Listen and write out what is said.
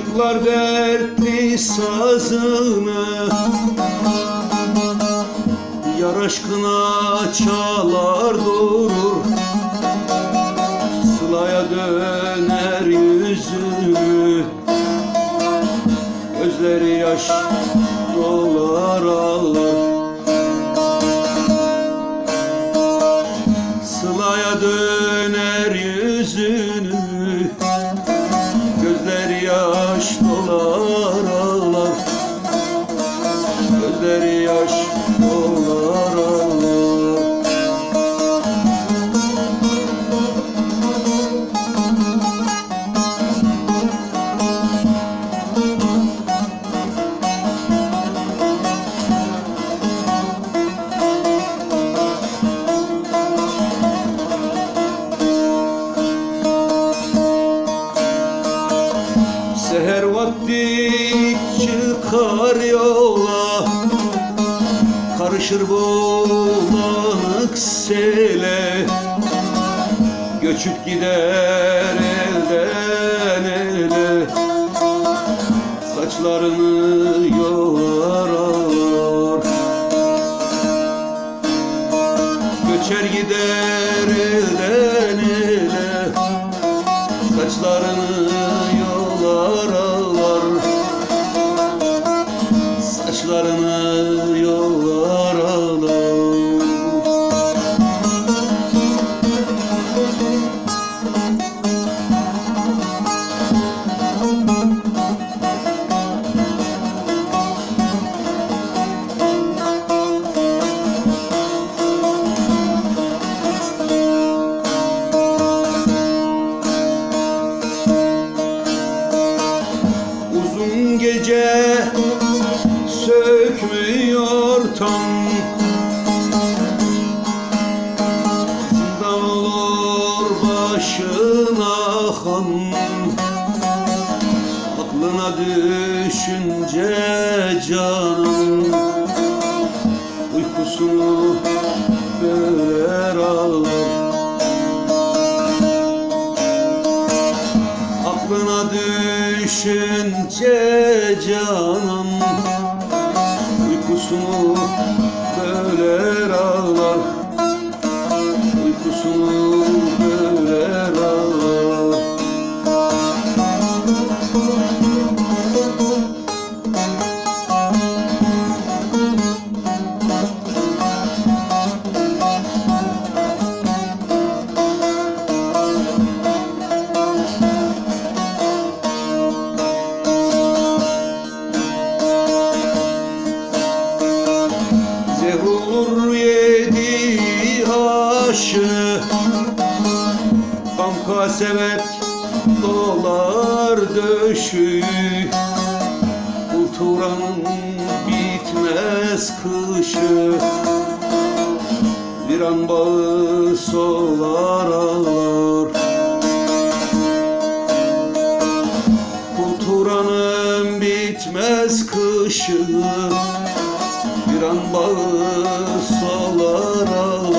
Aşıklar dertli sazını Yar aşkına çalar durur. Sılaya döner yüzünü Gözleri yaş dolar ağlar yaş Vakti çıkar yola. Karışır bulanık sele. Göçüp gider elden ele. Saçlarını yolar ağlar. Göçer gider elden ele. Saçlarını yolar düşünce canım. Uykusunu böler ağlar Aklına düşünce canım. Uykusunu böler ağlar Pamka sevet dolar döşü Kulturanın bitmez kışı. Bir an bağı solar ağlar. Kulturanın bitmez kışı. Bir an bağı solar ağlar